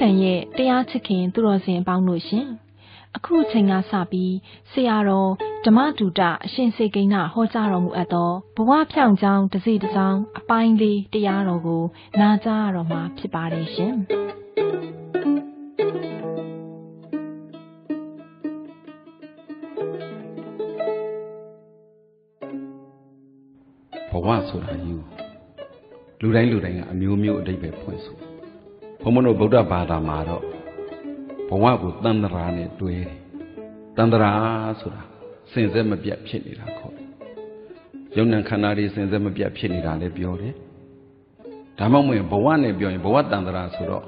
ရွှဲဖန်ရဲ့တရားချစ်ခင်သူတော်စင်အပေါင်းတို့ရှင်အခုချိန်ကစပြီးဆရာတော်ဓမ္မတူတအရှင်စေကိန်းနာဟောကြားတော်မူအပ်သောဘဝဖြောင့်ကြောင်းတစ်စီတစ်စောင်းအပိုင်းလေးတရားတော်ကို နာကြားရတော့မှာဖြစ်ပါတယ်ရှင်ဘဝဆိုတာယူလူတိုင်းလူတိုင်းကအမျိုးမျိုးအတိတ်ပဲဖွင့်ဆို ဘုံမတို့ဗုဒ္ဓဘာသာမှာတော့ဘဝကိုတန်ត្រာနဲ့တွဲတယ်တန်ត្រာဆိုတာစင်ဆက်မပြတ်ဖြစ်နေတာခေါ်တယ်ယုံ nant ခန္ဓာတွေစင်ဆက်မပြတ်ဖြစ်နေတာလည်းပြောတယ်ဒါမှမဟုတ်ရင်ဘဝနဲ့ပြောရင်ဘဝတန်ត្រာဆိုတော့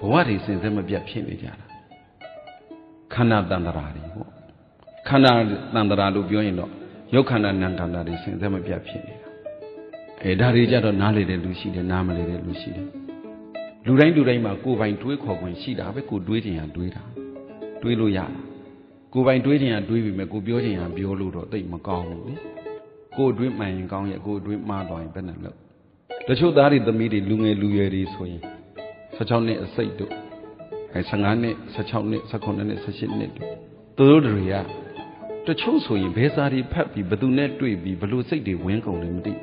ဘဝတွေစင်ဆက်မပြတ်ဖြစ်နေကြတာခန္ဓာတန်ត្រာတွေပေါ့ခန္ဓာတန်ត្រာလို့ပြောရင်တော့ရုပ်ခန္ဓာနာမ်ခန္ဓာတွေစင်ဆက်မပြတ်ဖြစ်နေတာအဲဒါတွေကြတော့နားလေတဲ့လူရှိတယ်နားမလေတဲ့လူရှိတယ် လူတိုင်းလူတိုင်းမှာကိုယ်ပိုင်တွေးခေါ်ခွင့်ရှိတာပဲကိုယ်တွေးချင်ရတွေးတာတွေးလို့ရတာကိုယ်ပိုင်တွေးချင်ရတွေးပြီမဲ့ကိုယ်ပြောချင်ရပြောလို့တော့တိတ်မကောင်းဘူးလေကိုယ်တွေးမှန်ရင်ကောင်းရဲ့ကိုယ်တွေးမှားသွားရင်ဘယ်နဲ့လို့တချို့သားတွေသမီးတွေလူငယ်လူရွယ်တွေဆိုရင်16နှစ်အစိတ်တို့အဲ15နှစ်16နှစ်19နှစ်18နှစ်တို့သူတို့တွေကတချို့ဆိုရင်ဘယ်စာတွေဖတ်ပြီးဘယ်သူနဲ့တွေ့ပြီးဘလို့စိတ်တွေဝင်ကုန်တယ်မသိ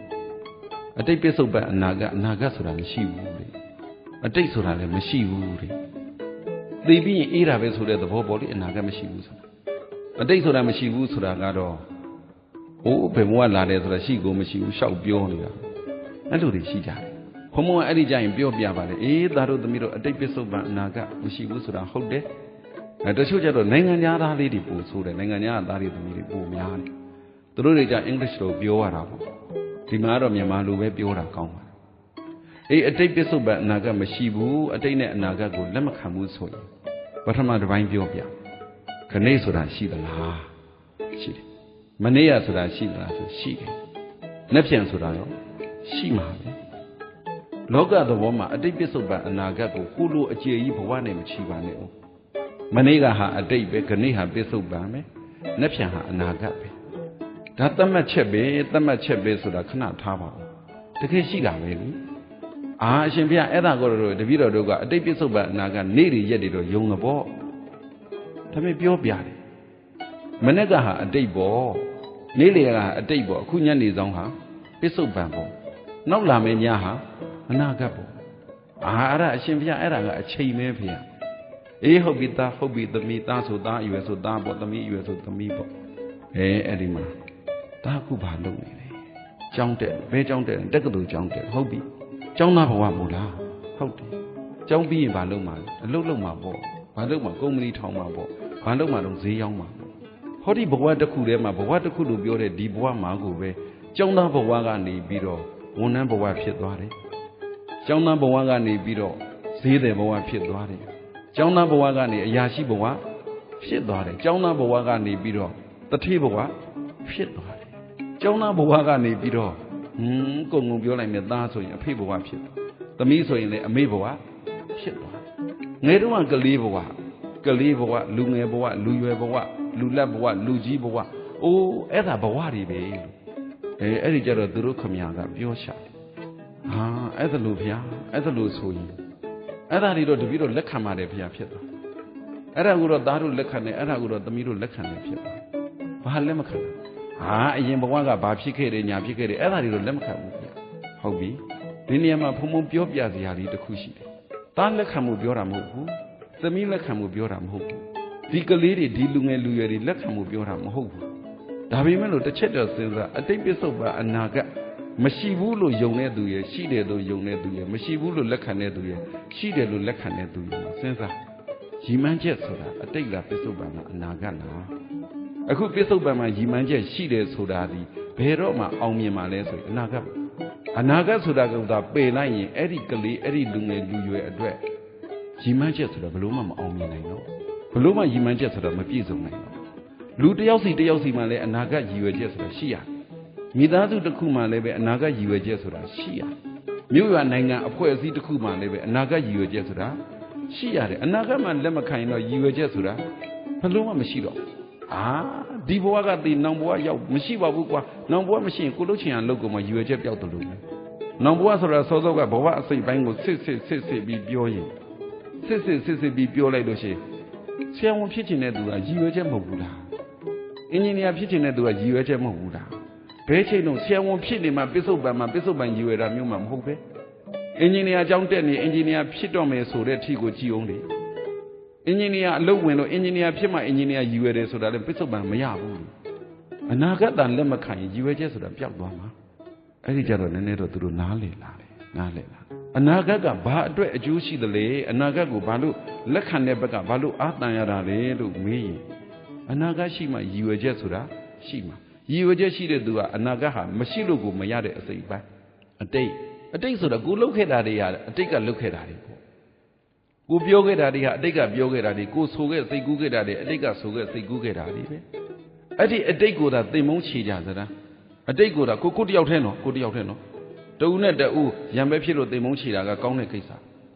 အတိတ်ပြစ္ဆုတ်ပန်အနာကအနာဂတ်ဆိုတာမရှိဘူးလေ အတိတ်ဆိုတာလည်းမရှိဘူးလေသိပြီးရင်အေးတာပဲဆိုတဲ့သဘောပေါ်လေအနာဂတ်မရှိဘူးဆိုတာအတိတ်ဆိုတာမရှိဘူးဆိုတာကတော့ဟိုးဘယ်ဘဝလာတယ်ဆိုတာရှိကိုမရှိဘူးရှောက်ပြောနေတာအဲ့လိုတွေရှိကြတယ်ဘုံဘုံကအဲ့ဒီကြရင်ပြောပြပါလေအေးသားတို့သမီးတို့အတိတ်ပြစ္ဆုတ်ပန်အနာဂတ်မရှိဘူးဆိုတာဟုတ်တယ်အဲတချို့ကျတော့နိုင်ငံသားလေးတွေပို့ဆိုးတယ်နိုင်ငံသားတွေသမီးတွေပို့များတယ်သူတို့တွေကြအင်္ဂလိပ်လိုပြောရတာပေါ့ဒီမှာတော့မြန်မာလိုပဲပြောတာကောင်းပါတယ် အေးအတိတ်ပစ္စုပန်အနာဂတ်မရှိဘူးအတိတ်နဲ့အနာဂတ်ကိုလက်မခံဘူးဆိုရင်ပထမတစ်ပိုင်းပြောပြခဏိဆိုတာရှိသလားရှိတယ်မနေ့ရဆိုတာရှိသလားဆိုရှိတယ်နှက်ပြန်ဆိုတာရောရှိမှာပဲလောကသဘောမှာအတိတ်ပစ္စုပန်အနာဂတ်ကိုကိုလိုအခြေကြီးဘဝနဲ့မချီပါနဲ့ဦးမနေ့ကဟာအတိတ်ပဲခဏိဟာပစ္စုပန်ပဲနှက်ပြန်ဟာအနာဂတ်ပဲဒါသတ်မှတ်ချက်ပဲသတ်မှတ်ချက်ပဲဆိုတာခဏထားပါဦးတကယ်ရှိတာပဲလေ အာအရှင်ဘုရားအဲ့ဒါကိုတော့တပည့်တော်တို့ကအတိတ်ပြစ္ဆုတ်ပံအနာကနေ့တွေရက်တွေတော့ယုံတော့ပေါ့ဒါပေမဲ့ပြောပြတယ်မနေ့ကဟာအတိတ်ပေါ့နေ့လေကဟာအတိတ်ပေါ့အခုညနေဆောင်ဟာပြစ္ဆုတ်ပံပေါ့နောက်လာမယ့်ညဟာအနာဂတ်ပေါ့အာအဲ့ဒါအရှင်ဘုရားအဲ့ဒါကအချိန်ပဲဖေရအေးဟုတ်ပြီသားဟုတ်ပြီသမီးသားဆိုသားအရွယ်ဆိုသားပေါ့သမီးအရွယ်ဆိုသမီးပေါ့အဲအဲ့ဒီမှာဒါအခုဘာလုပ်နေလဲကျောင်းတက်ဘဲကျောင်းတက်တက္ကသိုလ်ကျောင်းတက်ဟုတ်ပြီ ကျောင်းသားဘဝမို့လားဟုတ်တယ်ကျောင်းပြီးရင်ဘာလုပ်မှာလဲအလုပ်လုပ်မှာပေါ့ဘာလုပ်မှာကုမ္ပဏီထောင်မှာပေါ့ဘာလုပ်မှာတော့ဈေးရောင်းမှာပေါ့ဟောဒီဘဝတစ်ခုတည်းမှာဘဝတစ်ခုလို့ပြောတဲ့ဒီဘဝမှာကိုပဲကျောင်းသားဘဝကနေပြီးတော့ဝန်ထမ်းဘဝဖြစ်သွားတယ်ကျောင်းသားဘဝကနေပြီးတော့ဈေးတယ်ဘဝဖြစ်သွားတယ်ကျောင်းသားဘဝကနေအရာရှိဘဝဖြစ်သွားတယ်ကျောင်းသားဘဝကနေပြီးတော့တထေးဘဝဖြစ်သွားတယ်ကျောင်းသားဘဝကနေပြီးတော့ ဟွန်းကုံကုံပြောလိုက်မယ်သားဆိုရင်အဖေဘဝဖြစ်သွားသမီးဆိုရင်လည်းအမေဘဝဖြစ်သွားငယ်တုန်းကကလေးဘဝကလေးဘဝလူငယ်ဘဝလူရွယ်ဘဝလူလက်ဘဝလူကြီးဘဝအိုးအဲ့ဒါဘဝတွေပဲလို့အဲအဲ့ဒီကြတော့သူတို့ခမညာကပြောရှာဟာအဲ့ဒါလို့ဗျာအဲ့ဒါလို့ဆိုရင်အဲ့ဒါတွေတော့တပည့်တော့လက်ခံပါတယ်ဗျာဖြစ်သွားအဲ့ဒါကိုတော့သားတို့လက်ခံတယ်အဲ့ဒါကိုတော့သမီးတို့လက်ခံတယ်ဖြစ်သွားဘာလက်မခံလဲ ဟာအရင်ဘဝကဘာဖြစ်ခဲ့တယ်ညာဖြစ်ခဲ့တယ်အဲ့ဒါတွေတော့လက်မခံဘူးဗျဟုတ်ပြီဒီနေရာမှာဖုံဖုံပြောပြစရာလေးတစ်ခုရှိတယ်တားလက်ခံမှုပြောတာမဟုတ်ဘူးသမီးလက်ခံမှုပြောတာမဟုတ်ဘူးဒီကလေးတွေဒီလူငယ်လူရွယ်တွေလက်ခံမှုပြောတာမဟုတ်ဘူးဒါပေမဲ့လို့တစ်ချက်တော့စဉ်းစားအတိတ်ပစ္စုပ္ပန်အနာဂတ်မရှိဘူးလို့ယုံတဲ့သူရဲ့ရှိတယ်လို့ယုံတဲ့သူရဲ့မရှိဘူးလို့လက်ခံတဲ့သူရဲ့ရှိတယ်လို့လက်ခံတဲ့သူရဲ့စဉ်းစားရည်မှန်းချက်ဆိုတာအတိတ်လားပစ္စုပ္ပန်လားအနာဂတ်လား အခုပြစ္ဆုတ်ပံမှာရည်မှန်းချက်ရှိတယ်ဆိုတာဒီဘယ်တော့မှအောင်မြင်မှာလဲဆိုရင်အနာဂတ်အနာဂတ်ဆိုတာကသာပယ်လိုက်ရင်အဲ့ဒီကလေးအဲ့ဒီလူငယ်လူရွယ်အတွက်ရည်မှန်းချက်ဆိုတာဘလို့မှမအောင်မြင်နိုင်တော့ဘလို့မှရည်မှန်းချက်ဆိုတာမပြည့်စုံနိုင်တော့လူတယောက်စီတယောက်စီမှလည်းအနာဂတ်ရည်ရွယ်ချက်ဆိုတာရှိရမိသားစုတစ်ခုမှလည်းပဲအနာဂတ်ရည်ရွယ်ချက်ဆိုတာရှိရမြို့ရွာနိုင်ငံအဖွဲ့အစည်းတစ်ခုမှလည်းပဲအနာဂတ်ရည်ရွယ်ချက်ဆိုတာရှိရတယ်အနာဂတ်မှလက်မခံရင်တော့ရည်ရွယ်ချက်ဆိုတာဘလို့မှမရှိတော့ အာဒီဘဝကတည်နောင်ဘဝရောက်မရှိပါဘူးကွာနောင်ဘဝမရှိရင်ကိုလုတ်ချင်အောင်လုပ်ကုန်မှရွယ်ချက်ပြောက်တယ်လို့နောင်ဘဝဆိုတာစောစောကဘဝအစိတ်ပိုင်းကိုစစ်စစ်စစ်စစ်ပြီးပြောရင်စစ်စစ်စစ်စစ်ပြီးပြောလိုက်လို့ရှိရင်ဆရာဝန်ဖြစ်ချင်တဲ့သူကရည်ရွယ်ချက်မဟုတ်ဘူးလားအင်ဂျင်နီယာဖြစ်ချင်တဲ့သူကရည်ရွယ်ချက်မဟုတ်ဘူးလားဘဲချိန်တော့ဆရာဝန်ဖြစ်နေမှပစ္စုပန်မှာပစ္စုပန်ရည်ရွယ်တာမျိုးမှမဟုတ်ပဲအင်ဂျင်နီယာအကြောင်းတက်နေအင်ဂျင်နီယာဖြစ်တော့မယ်ဆိုတဲ့ထီကိုကြည်အောင်လေ အင်ဂျင်နီယာအလုပ်ဝင်လို့အင်ဂျင်နီယာဖြစ်မှအင်ဂျင်နီယာရည်ရွယ်တယ်ဆိုတာလည်းပစ္စုပန်မရဘူးအနာဂတ်တန်လက်မခံရင်ရည်ရွယ်ချက်ဆိုတာပျောက်သွားမှာအဲ့ဒီကြတော့နည်းနည်းတော့သူတို့နားလေလာတယ်နားလေလာအနာဂတ်ကဘာအတွက်အကျိုးရှိသလဲအနာဂတ်ကိုဘာလို့လက်ခံတဲ့ဘက်ကဘာလို့အာတန်ရတာလဲလို့မေးရင်အနာဂတ်ရှိမှရည်ရွယ်ချက်ဆိုတာရှိမှာရည်ရွယ်ချက်ရှိတဲ့သူကအနာဂတ်ဟာမရှိလို့ကိုမရတဲ့အစိတ်ပိုင်းအတိတ်အတိတ်ဆိုတာကိုလုတ်ခဲ့တာတွေဟာအတိတ်ကလုတ်ခဲ့တာတွေပေါ့ ကိုပြောခဲ့တာတွေဟာအတိတ်ကပြောခဲ့တာတွေကိုဆိုခဲ့စိတ်ကူးခဲ့တာတွေအတိတ်ကဆိုခဲ့စိတ်ကူးခဲ့တာတွေပဲအဲ့ဒီအတိတ်ကိုသာသိမ်မုန်းချေကြစတာအတိတ်ကိုသာကိုကိုတယောက်ထဲနော်ကိုတယောက်ထဲနော်တူနဲ့တူရံပဲဖြစ်လို့သိမ်မုန်းချေတာကကောင်းတဲ့ကိစ္စ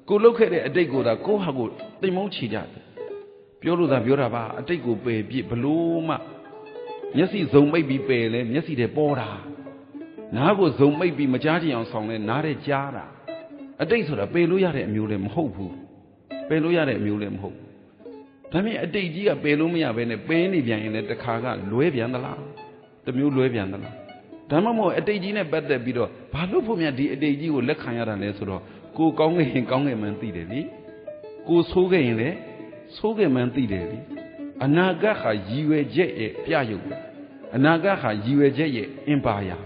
ကိုလုတ်ခဲ့တဲ့အတိတ်ကိုသာကိုဟာကိုသိမ်မုန်းချေကြတယ်ပြောလို့သာပြောတာပါအတိတ်ကိုပယ်ပြစ်ဘလို့မှမျက်စိစုံမိတ်ပြီးပယ်လဲမျက်စိထဲပေါ်တာနားကိုဇုံမိတ်ပြီးမကြားချင်အောင်ဆောင်လဲနားထဲကြားတာအတိတ်ဆိုတာပယ်လို့ရတဲ့အမျိုးလည်းမဟုတ်ဘူး ပယ်လို့ရတဲ့အမျိုးလည်းမဟုတ်ဘူးဒါမြင်အတိတ်ကြီးကပယ်လို့မရဘဲနဲ့ပယ်နေပြန်ရင်လည်းတခါကလွဲပြန်သလားတမျိုးလွဲပြန်သလားဒါမှမဟုတ်အတိတ်ကြီးနဲ့ပတ်သက်ပြီးတော့ဘာလို့ဖို့များဒီအတိတ်ကြီးကိုလက်ခံရတာလဲဆိုတော့ကိုကောင်းခဲ့ရင်ကောင်းခဲ့မှန်းသိတယ်လေကိုဆိုးခဲ့ရင်လည်းဆိုးခဲ့မှန်းသိတယ်လေအနာဂတ်ဟာရည်ရွယ်ချက်ရဲ့ပြရုပ်ပဲအနာဂတ်ဟာရည်ရွယ်ချက်ရဲ့အင်ပါယာ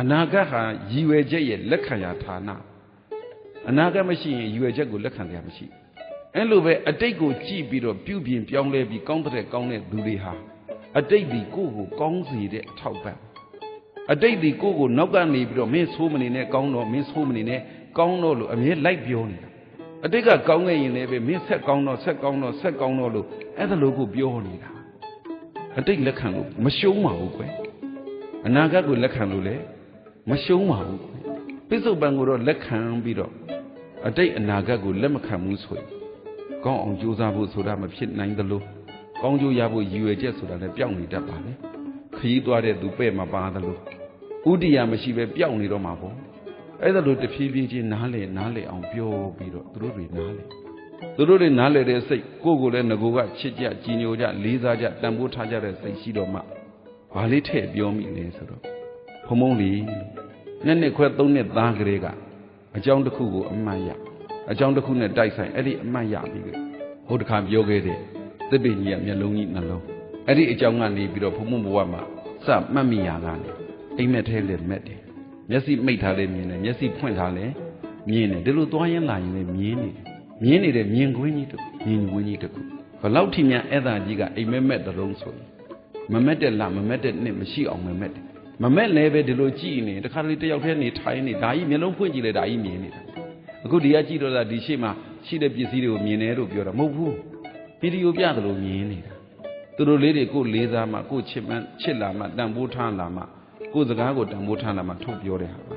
အနာဂတ်ဟာရည်ရွယ်ချက်ရဲ့လက်ခံရာဌာနအနာဂတ်မရှိရင်ရည်ရွယ်ချက်ကိုလက်ခံရမရှိ အဲ့လိုပဲအတိတ်ကိုကြည့်ပြီးတော့ပြုပြင်ပြောင်းလဲပြီးကောင်းတဲ့ကောင်းတဲ့သူတွေဟာအတိတ်ဒီကိုယ့်ကိုကောင်းစေတဲ့အထောက်ပံ့အတိတ်ဒီကိုယ့်ကိုနောက်ကနေပြီးတော့မင်းဆိုးမနေနဲ့ကောင်းတော့မင်းဆိုးမနေနဲ့ကောင်းတော့လို့အမြဲလိုက်ပြောနေတာအတိတ်ကကောင်းခဲ့ရင်လည်းပဲမင်းဆက်ကောင်းတော့ဆက်ကောင်းတော့ဆက်ကောင်းတော့လို့အဲ့ဒါလို့ကိုပြောနေတာအတိတ်လက်ခံလို့မရှုံးပါဘူးကွယ်အနာဂတ်ကိုလက်ခံလို့လည်းမရှုံးပါဘူးပြစ္ဆုတ်ပံကိုတော့လက်ခံပြီးတော့အတိတ်အနာဂတ်ကိုလက်မခံဘူးဆိုရင် ကောင်းအောင်ကြိုးစားဖို့ဆိုတာမဖြစ်နိုင်သလိုကောင်းကျိုးရဖို့ရည်ရွယ်ချက်ဆိုတာလည်းပျောက်နေတတ်ပါလေခရီးသွားတဲ့သူပဲ့မပါသလိုဥဒိယမရှိပဲပျောက်နေတော့မှာပေါ့အဲ့ဒါလို့တဖြည်းဖြည်းချင်းနားလေနားလေအောင်ပြောပြီးတော့သူတို့တွေနားလေသူတို့တွေနားလေတဲ့စိတ်ကိုယ့်ကိုယ်လည်းငကိုကချစ်ကြကြည်ညိုကြလေးစားကြတန်ဖိုးထားကြတဲ့စိတ်ရှိတော့မှဘာလေးထည့်ပြောမိလဲဆိုတော့ဖုံဖုံလေးနှစ်နှစ်ခွဲသုံးနှစ်သားကလေးကအကြောင်းတစ်ခုကိုအမှန်ရ အကြောင်းတစ်ခုနဲ့တိုက်ဆိုင်အဲ့ဒီအမှန်ရပြီးကြဟိုတခါပြောခဲ့တဲ့သစ်ပင်ကြီးကမျက်လုံးကြီးနှလုံးအဲ့ဒီအကြောင်းကနေပြီးတော့ဘုံဘုံဘဝမှာစမှတ်မိရတာလေအိမ်မက်ထဲလည်းမက်တယ်မျက်စိမိတ်ထားလည်းမြင်တယ်မျက်စိဖွင့်ထားလည်းမြင်တယ်ဒီလိုသွားရင်လာရင်လည်းမြင်နေတယ်မြင်နေတဲ့မြင်ကွင်းကြီးတစ်ခုမြင်ကွင်းကြီးတစ်ခုဘလောက်ထိများအဲ့ဒါကြီးကအိမ်မက်မက်တလုံးဆိုရင်မမက်တဲ့လမမက်တဲ့နှစ်မရှိအောင်မမက်တယ်မမက်လည်းပဲဒီလိုကြည့်နေတခါတလေတယောက်တည်းနေထိုင်နေဒါကြီးမျက်လုံးဖွင့်ကြည့်လေဒါကြီးမြင်နေတာ အခုဒီကကြည့်တော့တာဒီရှေ့မှာရှိတဲ့ပစ္စည်းတွေကိုမြင်တယ်လို့ပြောတာမဟုတ်ဘူးဗီဒီယိုပြတယ်လို့မြင်နေတာသူတို့လေးတွေကိုလေးစားမှကိုချစ်မှချစ်လာမှတန်ဖိုးထားလာမှကိုစကားကိုတန်ဖိုးထားလာမှထုတ်ပြောတဲ့ဟာပါ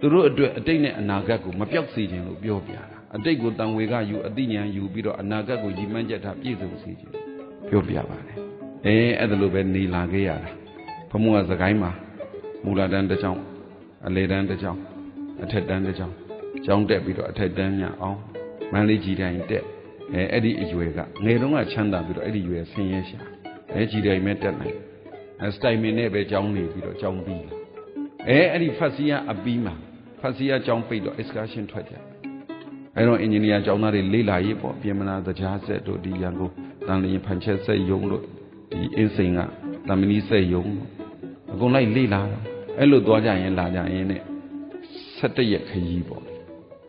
သူတို့အတွက်အတိတ်နဲ့အနာဂတ်ကိုမပြောက်စေခြင်းလို့ပြောပြတာအတိတ်ကိုတန်ဝေကယူအတိညာယူပြီးတော့အနာဂတ်ကိုရည်မှန်းချက်ထားပြည့်စုံစေခြင်းပြောပြပါတယ်အဲအဲ့ဒါလိုပဲနေလာခဲ့ရတာဘုံကစကိုင်းမှာမူလာတန်းတစ်ချောင်းအလေတန်းတစ်ချောင်းအထက်တန်းတစ်ချောင်း ကျောင်းတက်ပြီးတော့အထက်တန်းညအောင်မန်းလေးကြီးတိုင်းတက်အဲအဲ့ဒီအရွယ်ကငယ်တုန်းကချမ်းသာပြီးတော့အဲ့ဒီရွယ်ဆင်းရဲရှာအဲကြီးတိုင်းမဲ့တက်နိုင်အဲစတိုင်မင်နဲ့ပဲကျောင်းနေပြီးတော့ကျောင်းပြီးလာအဲအဲ့ဒီဖတ်စီယာအပီးမှာဖတ်စီယာကျောင်းပိတ်တော့ excursion ထွက်ကြအဲတော့အင်ဂျင်နီယာကျောင်းသားတွေလေ့လာရေးပေါ့ပြင်မနာသကြားဆက်တို့ဒီရန်ကုန်တန်လျင်ဖန်ချက်ဆက်ယုံတို့ဒီအင်းစိန်ကတမနီဆက်ယုံအကုန်လိုက်လေ့လာတော့အဲ့လိုသွားကြရင်လာကြရင်နဲ့17ရက်ခရီးပေါ့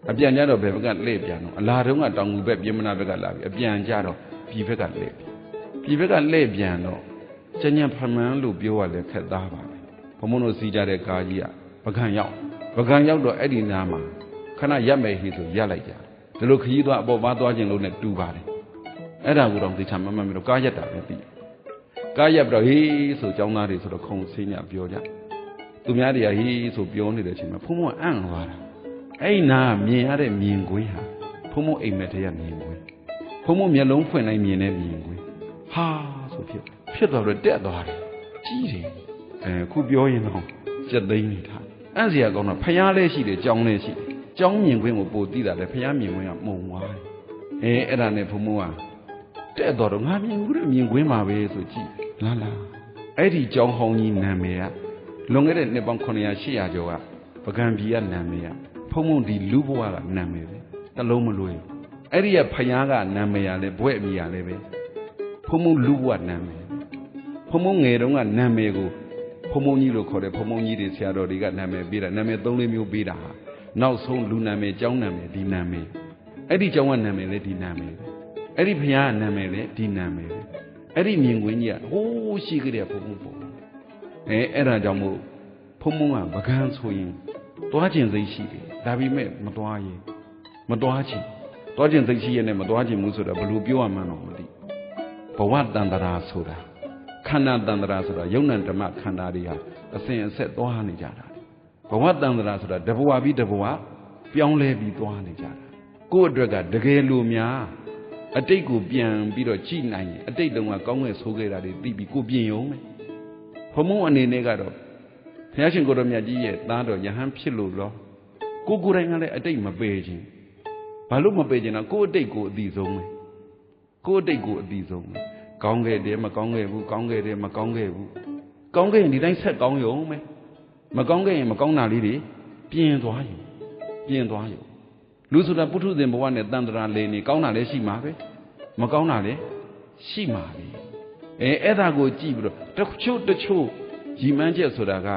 အပြန်ကြတော့ဘယ်ဘက်ကလှည့်ပြန်တော့အလာတုန်းကတောင်ငူဘက်ပြင်မနာဘက်ကလာပြီအပြန်ကြတော့ပြည်ဘက်ကလှည့်ပြည်ဘက်ကလှည့်ပြန်တော့ကျညံဖမှန်းလို့ပြောရလဲခက်သားပါပဲဘုံမတို့စီးကြတဲ့ကားကြီးကပကံရောက်ပကံရောက်တော့အဲ့ဒီနားမှာခဏရက်မယ်ဟိဆိုရက်လိုက်ကြဒီလိုခရီးသွားအပေါ်ပါသွားခြင်းလို့ ਨੇ တူပါတယ်အဲ့ဒါကိုတော့သိချင်မှမှမလို့ကားရက်တာပဲသိကားရက်ပြီးတော့ဟေးဆိုចောင်းသားတွေဆိုတော့ခုံဆင်းညပြောကြသူများတွေကဟေးဆိုပြောနေတဲ့အချိန်မှာဖုံဖုံအံ့သွားတာ အဲ့ဒီနာမြင်ရတဲ့မြင်ကွင်းဟာဖုံဖုံအိမ်မက်တည်းကမြင်ကွင်းဖုံဖုံမျက်လုံးဖွင့်လိုက်မြင်တဲ့မြင်ကွင်းဟာဆိုဖြစ်ဖြစ်သွားတော့တက်သွားတယ်ကြီးတယ်အဲခုပြောရင်တော့စက်သိမ်းနေတာအဲ့စရာကောင်းတော့ဖျားလဲရှိတယ်ကြောင်းလဲရှိတယ်ကြောင်းမြင်ကွင်းကိုပို့တည်တာလေဖျားမြင်ကွင်းကမှုံသွားတယ်အဲအဲ့ဒါနဲ့ဘုံဘုံကတဲ့တော်တော့ငါမြင်ဘူးတဲ့မြင်ကွင်းပါပဲဆိုကြည့်လာလာအဲ့ဒီကြောင်းဟောင်းကြီးနာမည်ကလွန်ခဲ့တဲ့နှစ်ပေါင်း900 800ကျော်ကပကံပြည်ကနာမည်က ဖုံဖုံဒီလူဘဝကနာမည်ပဲတလုံးမလွယ်အဲ့ဒီကဖယားကနာမည်ရလဲဘွဲ့အမိရလဲပဲဖုံဖုံလူဘဝနာမည်ဖုံဖုံငယ်တုန်းကနာမည်ကိုဖုံဖုံကြီးလို့ခေါ်တယ်ဖုံဖုံကြီးတွေဆရာတော်တွေကနာမည်ပေးတာနာမည်၃လေးမျိုးပေးတာဟာနောက်ဆုံးလူနာမည်ကျောင်းနာမည်ဒီနာမည်အဲ့ဒီကျောင်းကနာမည်လဲဒီနာမည်အဲ့ဒီဖယားကနာမည်လဲဒီနာမည်ပဲအဲ့ဒီမြင်ကွင်းကြီးကဟိုးရှိကြတဲ့ဘုံဘုံပေါ့အဲအဲ့ဒါကြောင့်မို့ဖုံဖုံကပကန်းဆိုရင်သွားကျင်စိတ်ရှိတယ် ဒါပေမဲ့မသွားရင်မသွားချင်သွားကျင်စိတ်ရှိရနဲ့မသွားချင်ဘူးဆိုတော့ဘယ်လိုပြောရမှန်းတော့မသိဘဝတန်တရာဆိုတာခန္ဓာတန်တရာဆိုတာယုံ nant ဓမ္မခန္ဓာတွေဟာအစဉ်အဆက်သွားနေကြတာဘဝတန်တရာဆိုတာတဘဝပြီးတဘဝပြောင်းလဲပြီးသွားနေကြတာကိုယ့်အတွက်ကတကယ်လို့များအတိတ်ကိုပြန်ပြီးတော့ကြည်နိုင်ရင်အတိတ်တုန်းကကောင်းငယ်ဆိုးခဲ့တာတွေသိပြီးကိုပြင်ရုံပဲဘုံမုံအနေနဲ့ကတော့ဘုရားရှင်ကိုတော်မြတ်ကြီးရဲ့သားတော်ယဟန်ဖြစ်လို့တော့ ကိုကိုယ်တိုင်ကလည်းအတိတ်မပေခြင်းဘာလို့မပေခြင်းလဲကိုယ်အတိတ်ကိုအတိဆုံးပဲကိုယ်အတိတ်ကိုအတိဆုံးပဲကောင်းခဲ့တယ်မကောင်းခဲ့ဘူးကောင်းခဲ့တယ်မကောင်းခဲ့ဘူးကောင်းခဲ့ရင်ဒီတိုင်းဆက်ကောင်းရုံပဲမကောင်းခဲ့ရင်မကောင်းတာလေးတွေပြင်သွားရုံပြင်သွားရုံလူဆိုတာပုထုဇဉ်ဘဝနဲ့တန်တရာလေနေကောင်းတာလည်းရှိမှာပဲမကောင်းတာလည်းရှိမှာပဲအဲအဲ့ဒါကိုကြည့်ပြီးတော့တချို့တချို့ရီမန်းချက်ဆိုတာက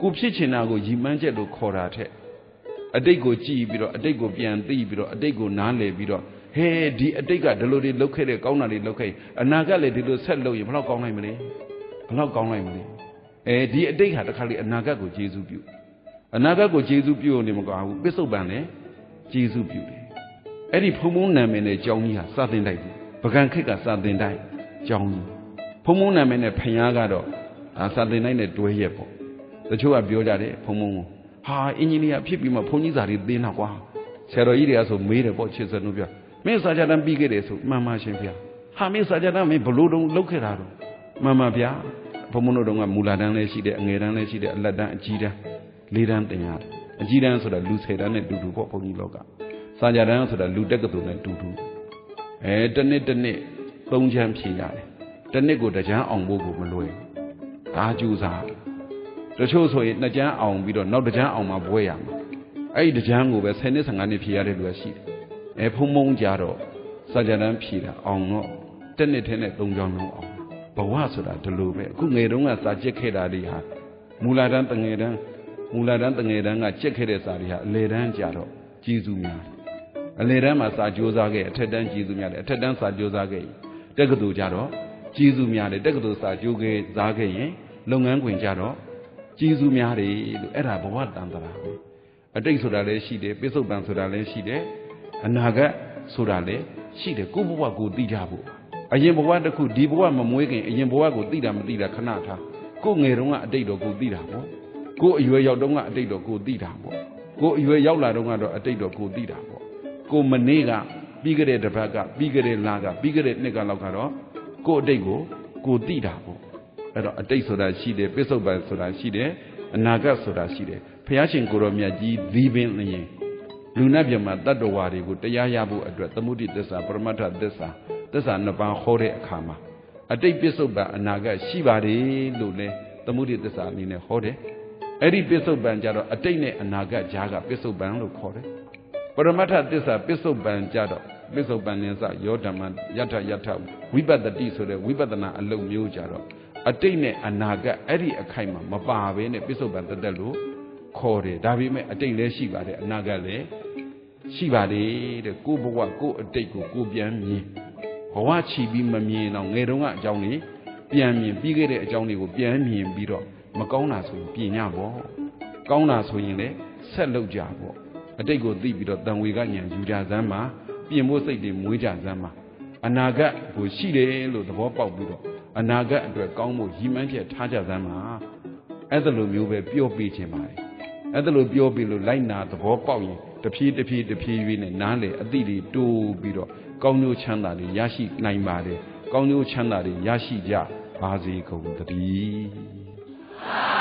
ကိုဖြစ်ချင်တာကိုရီမန်းချက်လို့ခေါ်တာထက် အတိတ်ကိုကြည့်ပြီးတော့အတိတ်ကိုပြန်သိပြီးတော့အတိတ်ကိုနားလည်ပြီးတော့ဟဲဒီအတိတ်ကဒီလိုတွေလုပ်ခဲ့တဲ့ကောင်းတာတွေလုပ်ခဲ့အနာဂတ်လည်းဒီလိုဆက်လုပ်ရင်ဘယ်တော့ကောင်းနိုင်မလဲဘယ်တော့ကောင်းနိုင်မလဲအဲဒီအတိတ်ဟာတခါလေအနာဂတ်ကိုကျေစုပြုအနာဂတ်ကိုကျေစုပြုနေမကွာဘူးပစ္စုပန်လည်းကျေစုပြုတယ်အဲ့ဒီဖုံဖုံနာမည်နဲ့ကြောင်းကြီးဟာစတင်တိုက်တယ်ပကံခက်ကစတင်တိုက်ကြောင်းကြီးဖုံဖုံနာမည်နဲ့ဖျားကတော့ဒါစတင်တိုက်နဲ့တွဲရက်ပေါ့တချို့ကပြောကြတယ်ဖုံဖုံကို ဟာအင်ဂျင်နီယာဖြစ်ပြီးမှဘုန်းကြီးစာတွေသင်တာကွာဆရာတော်ကြီးတွေကဆိုမေးတယ်ပေါ့ချစ်စနုပြမင်းစာကြတန်းပြီးခဲ့တယ်ဆိုမှန်ပါရှင်ဗျာဟာမင်းစာကြတန်းမင်းဘလို့တုံးလုတ်ခဲ့တာတော့မှန်ပါဗျာဘုံဘုံတို့တုံးကမူလာတန်းလည်းရှိတယ်အငယ်တန်းလည်းရှိတယ်အလက်တန်းအကြီးတန်းလေးတန်းတင်ရတယ်အကြီးတန်းဆိုတာလူ၁၀တန်းနဲ့တူတူပေါ့ဘုန်းကြီးလောကစာကြတန်းဆိုတာလူတက်ကတူနဲ့တူတူအဲတစ်နှစ်တစ်နှစ်သုံးချမ်းဖြေရတယ်တစ်နှစ်ကိုတကြမ်းအောင်ဖို့ကိုမလွယ်ဒါကြိုးစား တချို့ဆိုရင်နှစ်ကြမ်းအောင်ပြီးတော့နောက်တကြမ်းအောင်မှဘွဲရမှာအဲ့ဒီတကြမ်းကိုပဲ10နှစ်15နှစ်ဖြေရတဲ့လူကရှိတယ်အဲဖုံမုံကြတော့စာကြတန်းဖြေတာအောင်တော့တစ်နှစ်ထဲနဲ့သုံးချောင်းလုံးအောင်ဘဝဆိုတာဒီလိုပဲအခုငယ်တုန်းကစာကြက်ခဲ့တာတွေဟာမူလာတန်းတငယ်တန်းမူလာတန်းတငယ်တန်းကကြက်ခဲ့တဲ့စာတွေဟာအလေတန်းကြတော့ကျေးဇူးများအလေတန်းမှာစာကြိုးစားခဲ့အထက်တန်းကျေးဇူးများတယ်အထက်တန်းစာကြိုးစားခဲ့တက္ကသိုလ်ကြတော့ကျေးဇူးများတယ်တက္ကသိုလ်စာကြိုးခဲ့စားခဲ့ရင်လုပ်ငန်းခွင်ကြတော့ ကျေးဇူးများတယ်လို့အဲ့ဒါဘဝတန်တရာပဲအတိတ်ဆိုတာလည်းရှိတယ်ပိဿုပန်ဆိုတာလည်းရှိတယ်အနာဂတ်ဆိုတာလည်းရှိတယ်ကိုယ့်ဘဝကိုသိကြဖို့အရင်ဘဝတစ်ခုဒီဘဝမမွေးခင်အရင်ဘဝကိုသိတာမသိတာခဏထားကိုယ်ငယ်တုန်းကအတိတ်တော့ကိုသိတာပေါ့ကိုယ်အရွယ်ရောက်တုန်းကအတိတ်တော့ကိုသိတာပေါ့ကိုယ်အရွယ်ရောက်လာတုန်းကတော့အတိတ်တော့ကိုသိတာပေါ့ကိုမနေ့ကပြီးကြတဲ့တစ်ပတ်ကပြီးကြတဲ့လကပြီးကြတဲ့နှစ်ကလောက်ကတော့ကိုအတိတ်ကိုကိုသိတာပေါ့ အဲ့တော့အတိတ်ဆိုတာရှိတယ်ပစ္စုပန်ဆိုတာရှိတယ်အနာဂတ်ဆိုတာရှိတယ်ဘုရားရှင်ကိုရောမြတ်ကြီးဒီပင်လျင်လူနာပြမှာတတ္တဝါတွေကိုတရားရဖို့အတွက်သမုဒိသစ္စာပရမတ္ထသစ္စာသစ္စာနှစ်ပါးဟောတဲ့အခါမှာအတိတ်ပစ္စုပန်အနာဂတ်ရှိပါတယ်လို့လဲသမုဒိသစ္စာအနေနဲ့ဟောတယ်အဲ့ဒီပစ္စုပန်ကြတော့အတိတ်နဲ့အနာဂတ်ကြားကပစ္စုပန်လို့ခေါ်တယ်ပရမတ္ထသစ္စာပစ္စုပန်ကြတော့ပစ္စုပန်ဉ္စယောဓမ္မယထယထဝိပတ္တိဆိုတဲ့ဝိပဿနာအလုံးမျိုးကြတော့ အတိတ်နဲ့အနာဂတ်အဲ့ဒီအခိုက်မှာမပါဘဲနဲ့ပစ္စုပန်တသက်လို့ခေါ်တယ်ဒါပေမဲ့အတိတ်လည်းရှိပါတယ်အနာဂတ်လည်းရှိပါလေတဲ့ကိုဘဝကိုအတိတ်ကိုကိုပြန်မြင်ဘဝချီပြီးမမြင်တော့ငယ်တုန်းကအကြောင်းလေးပြန်မြင်ပြီးခဲ့တဲ့အကြောင်းလေးကိုပြန်မြင်ပြီးတော့မကောင်းတာဆိုရင်ပြင်ညပေါ့ကောင်းတာဆိုရင်လည်းဆက်လုပ်ကြပေါ့အတိတ်ကိုသိပြီးတော့တန်ဝေကညံယူကြစမ်းမှာပြင်ဖို့စိတ်တွေမွေးကြစမ်းမှာအနာဂတ်ကိုရှိတယ်လို့သဘောပေါက်ပြီးတော့ အနာဂတ်အတွက်ကောင်းဖို့ရည်မှန်းချက်ထားကြစမ်းမှာအဲ့ဒါလိုမျိုးပဲပြောပြခြင်းပါတယ်အဲ့ဒါလိုပြောပြလို့လိုက်နာသဘောပေါက်ရင်တဖြည်းတဖြည်းတဖြည်းဖြည်းနဲ့နားလေအတိတွေတိုးပြီးတော့ကောင်းကျိုးချမ်းသာတွေရရှိနိုင်ပါတယ်ကောင်းကျိုးချမ်းသာတွေရရှိကြပါစေကုန်သတည်း